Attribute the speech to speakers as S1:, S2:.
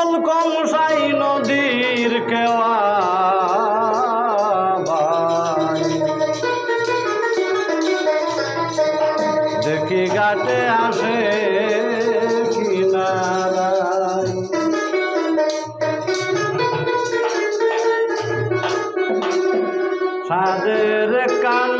S1: কম কমসাই নদীর কেওয়া দেখি ঘাটে আসে সাদের কান